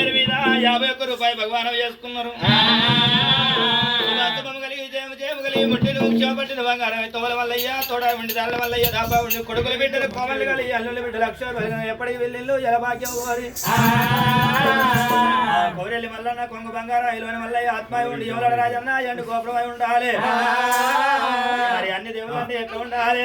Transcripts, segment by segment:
పేరు మీద యాభై ఒక్క రూపాయి భగవానం చేసుకున్నారు. క్షోపట్టిన బంగారం తోల వల్లయ్య తోడ ఉండి దాళ్ళ వల్లయ్య దాబా ఉండి కొడుకుల బిడ్డలు కోమలు కలిగి అల్లుల బిడ్డలు అక్షర ఎప్పటికి వెళ్ళిళ్ళు ఎలభాగ్యం కోరి కౌరెల్లి మల్లన్న కొంగు బంగారం ఇలువని మల్లయ్య ఆత్మాయి ఉండి యువల రాజన్న ఎండు గోపురమై ఉండాలి. మరి అన్ని దేవుళ్ళంటే ఎట్లా ఉండాలి?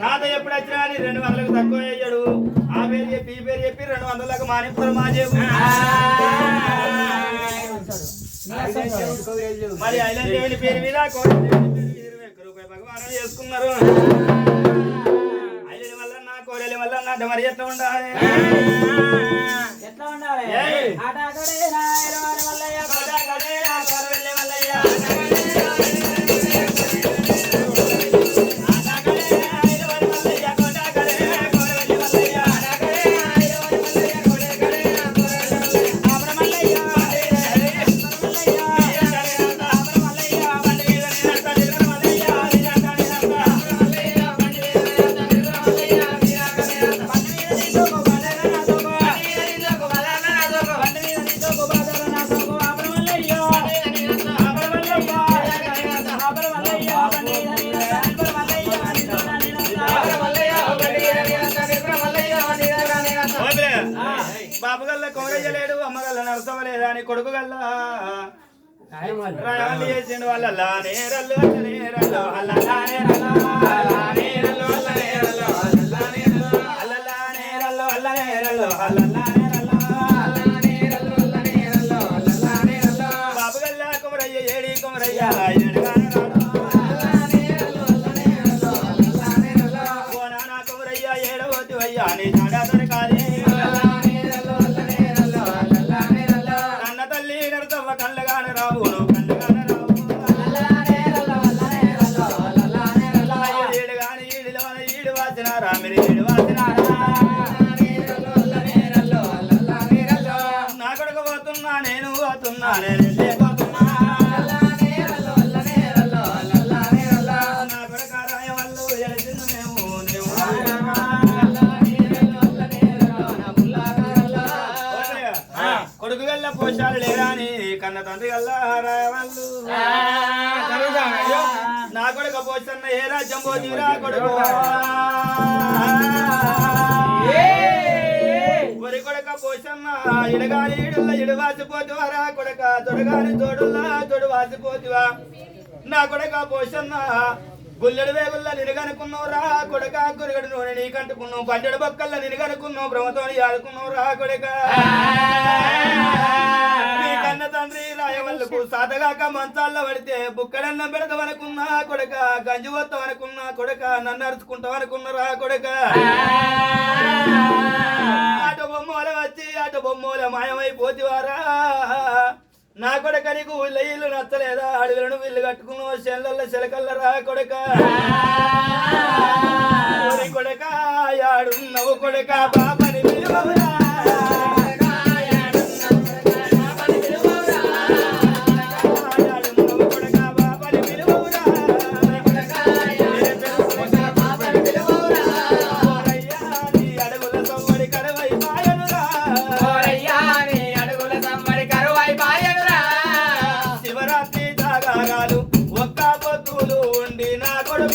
తాత ఎప్పుడు వచ్చినా రెండు వందలకు తక్కువ అయ్యాడు ఆ పేరు చెప్పి ఈ పేరు చెప్పి రెండు వందలకు మానిపురం మా చేపు మరి ఐలాండ్ దేవుని పేరు మీద కోట భగవానం చేసుకున్నారు. ఐలాండ్ వల్ల నా కోరెలి వల్ల నా మరి ఎట్లా ఉండాలి? ఎట్లా ఉండాలి. ఆట వల్లయ్య. నా కోరెలి వల్లయ్య. బాబు గల్ల కోరయ్యలేడు అమ్మ గల్ల నరసవలేదా అని కొడుకు గల్ల. రాయాలి చేసిన వాళ్ళ నేరల్లు నేరల్లు అల్ల నేరల్లు అల్ల నేరల్లు అల్ల నేరల్లు అల్లలా నేరల్లో అల్లలా నేరల్లు అల్ల నేను పోతున్నా. నేను వెళ్ళే పోతున్నా. నా కొడుకు వాళ్ళు పోషాలు లేరాని కన్న తండ్రి వాళ్ళు. నా కొడుకు పోషన్న ఏ రాజ్యం పోతీరా కొడుకు? ఒరి కొడక పోషమ్మ ఇడగాని ఇడుల్ల ఇడువాసిపోతువారా కొడక తొడగాని తోడుల్లా తొడువాసిపోతువా నా కొడక పోషమ్మ గుల్లెడు వేగుల్ల నినగనుకున్నావు కొడక గురిగడు నూనె నీకంటుకున్నావు పండెడు బొక్కల్ల నినగనుకున్నావు బ్రహ్మతోని ఆడుకున్నావు రా కొడక. నీ కన్న తండ్రి రాయవల్లకు సాధగాక మంచాల్లో పడితే బుక్కడన్నం పెడతామనుకున్నా కొడక గంజి వస్తావనుకున్నా కొడక నన్ను అరుచుకుంటావనుకున్నారా కొడక. బొమ్మల వచ్చి అటు బొమ్మల మాయమైపోతివారా నా కొడక నీకు ఇల్లు నచ్చలేదా? అడవులను ఇల్లు కట్టుకున్నావు చెల్లెల్ల చెలకల్ల రా కొడక. కొడక యాడున్నవు కొడక బాబని పిలువరా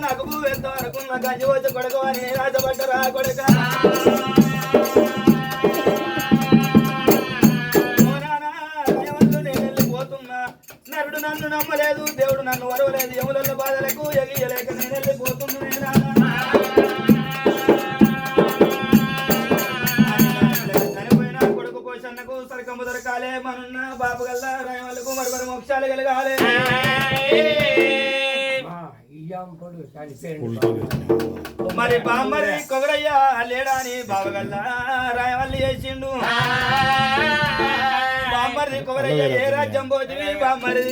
నాకు పువ్వు వేద్దాం అనుకున్నా గంజి వచ్చి అని రాజపడ్డరా కొడుక నరుడు నన్ను నమ్మలేదు దేవుడు నన్ను వరవలేదు యముల బాధలకు ఎగియలేక నేను వెళ్ళిపోతున్నానే నానా కొడుకు దొరకాలే మనున్న బాబు గల్లా రాయవాళ్ళకు మరొకరు మోక్షాలు కలగాలి మరి బామ్మరి కొగరయ్య లేడాని బావగల్లా రాయవల్లి చేసిండు. బామ్మరి కొగరయ్య ఏ రాజ్యం పోతివి బామ్మరి.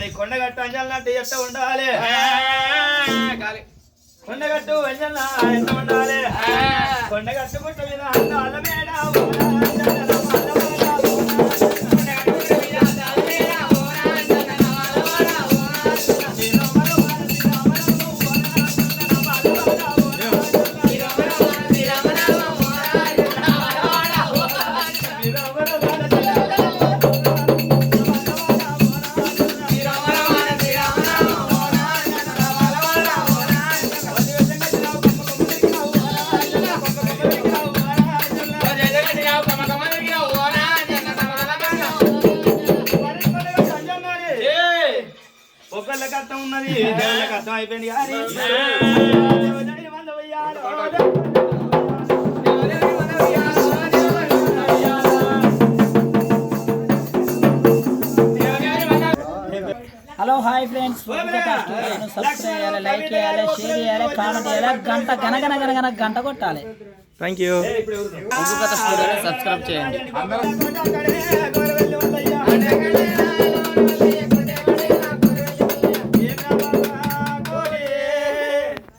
మరి కొండగట్ట అంజల్నట్టు ఎట్ట ఉండాలి? కొండగట్టు అంజల్న ఎంత ఉండాలి? కొండగట్టు గుట్ట మీద అందాల అయిపోయింది కానీ హలో హాయ్ ఫ్రెండ్స్. సబ్స్క్రైబ్ చేయాలి లైక్ చేయాలి షేర్ చేయాలి కామెంట్ చేయాలి గంట గనగన గనగన గంట కొట్టాలి. Thank you? సబ్స్క్రైబ్ చేయండి. అందరూ.